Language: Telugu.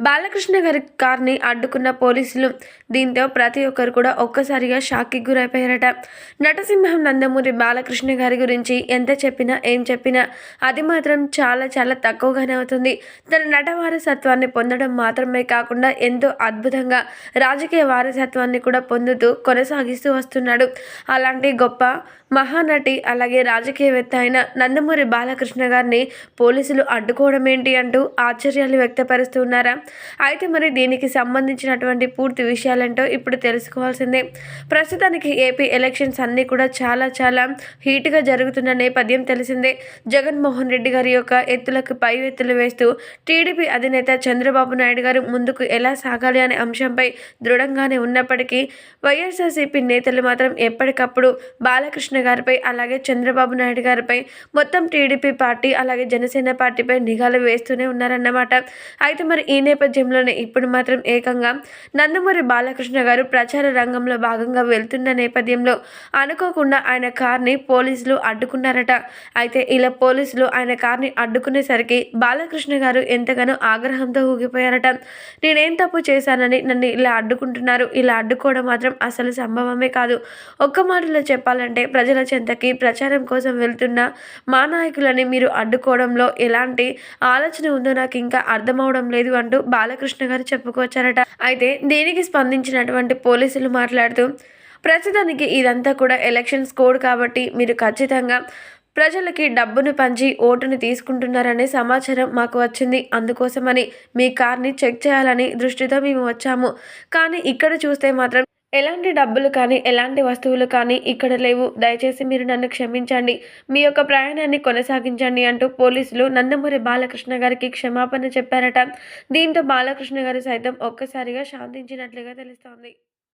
బాలకృష్ణ గారి కార్ని అడ్డుకున్న పోలీసులు దీంతో ప్రతి ఒక్కరు కూడా ఒక్కసారిగా షాక్కి గురైపోయారట. నటసింహం నందమూరి బాలకృష్ణ గారి గురించి ఎంత చెప్పినా ఏం చెప్పినా అది మాత్రం చాలా చాలా తక్కువగానే అవుతుంది. తన నట వారసత్వాన్ని పొందడం మాత్రమే కాకుండా ఎంతో అద్భుతంగా రాజకీయ వారసత్వాన్ని కూడా పొందుతూ కొనసాగిస్తూ వస్తున్నాడు. అలాంటి గొప్ప మహానటి అలాగే రాజకీయవేత్త అయిన నందమూరి బాలకృష్ణ గారిని పోలీసులు అడ్డుకోవడం ఏంటి అంటూ ఆశ్చర్యాలు వ్యక్తపరుస్తున్నారా అయితే మరి దీనికి సంబంధించినటువంటి పూర్తి విషయాలేంటో ఇప్పుడు తెలుసుకోవాల్సిందే. ప్రస్తుతానికి ఏపీ ఎలక్షన్స్ అన్నీ కూడా చాలా చాలా హీట్గా జరుగుతున్న నేపథ్యం తెలిసిందే. జగన్మోహన్ రెడ్డి గారి యొక్క ఎత్తులకు పై ఎత్తులు వేస్తూ టీడీపీ అధినేత చంద్రబాబు నాయుడు గారు ముందుకు ఎలా సాగాలి అనే అంశంపై దృఢంగానే ఉన్నప్పటికీ వైఎస్ఆర్సీపీ నేతలు మాత్రం ఎప్పటికప్పుడు బాలకృష్ణ గారిపై అలాగే చంద్రబాబు నాయుడు గారిపై మొత్తం టీడీపీ పార్టీ అలాగే జనసేన పార్టీపై నిఘాలు వేస్తూనే ఉన్నారన్నమాట. అయితే మరి ఈ నేపథ్యంలోనే ఇప్పుడు మాత్రం ఏకంగా నందమూరి బాలకృష్ణ గారు ప్రచార రంగంలో భాగంగా వెళ్తున్న నేపథ్యంలో అనుకోకుండా ఆయన కార్ని పోలీసులు అడ్డుకున్నారట. అయితే ఇలా పోలీసులు ఆయన కార్ని అడ్డుకునేసరికి బాలకృష్ణ గారు ఎంతగానో ఆగ్రహంతో ఊగిపోయారట. నేనేం తప్పు చేశానని నన్ను ఇలా అడ్డుకుంటున్నారు. ఇలా అడ్డుకోవడం మాత్రం అసలు సంభవమే కాదు. ఒక్క మాటలో చెప్పాలంటే ప్రజల చెంతకి ప్రచారం కోసం వెళ్తున్న మా నాయకులని మీరు అడ్డుకోవడంలో ఎలాంటి ఆలోచన ఉందో నాకు ఇంకా అర్థమవడం లేదు అంటూ బాలకృష్ణ గారు చెప్పుకొచ్చారట. అయితే దీనికి స్పందించినటువంటి పోలీసులు మాట్లాడుతూ ప్రస్తుతానికి ఇదంతా కూడా ఎలక్షన్స్ కోడ్ కాబట్టి మీరు ఖచ్చితంగా ప్రజలకి డబ్బును పంచి ఓటుని తీసుకుంటున్నారనే సమాచారం మాకు వచ్చింది. అందుకోసమని మీ కార్ని చెక్ చేయాలని దృష్టితో మేము వచ్చాము. కానీ ఇక్కడ చూస్తే మాత్రం ఎలాంటి డబ్బులు కానీ ఎలాంటి వస్తువులు కానీ ఇక్కడ లేవు. దయచేసి మీరు నన్ను క్షమించండి. మీ యొక్క ప్రయాణాన్ని కొనసాగించండి అంటూ పోలీసులు నందమూరి బాలకృష్ణ గారికి క్షమాపణ చెప్పారట. దీంతో బాలకృష్ణ గారు సైతం ఒక్కసారిగా శాంతించినట్లుగా తెలుస్తోంది.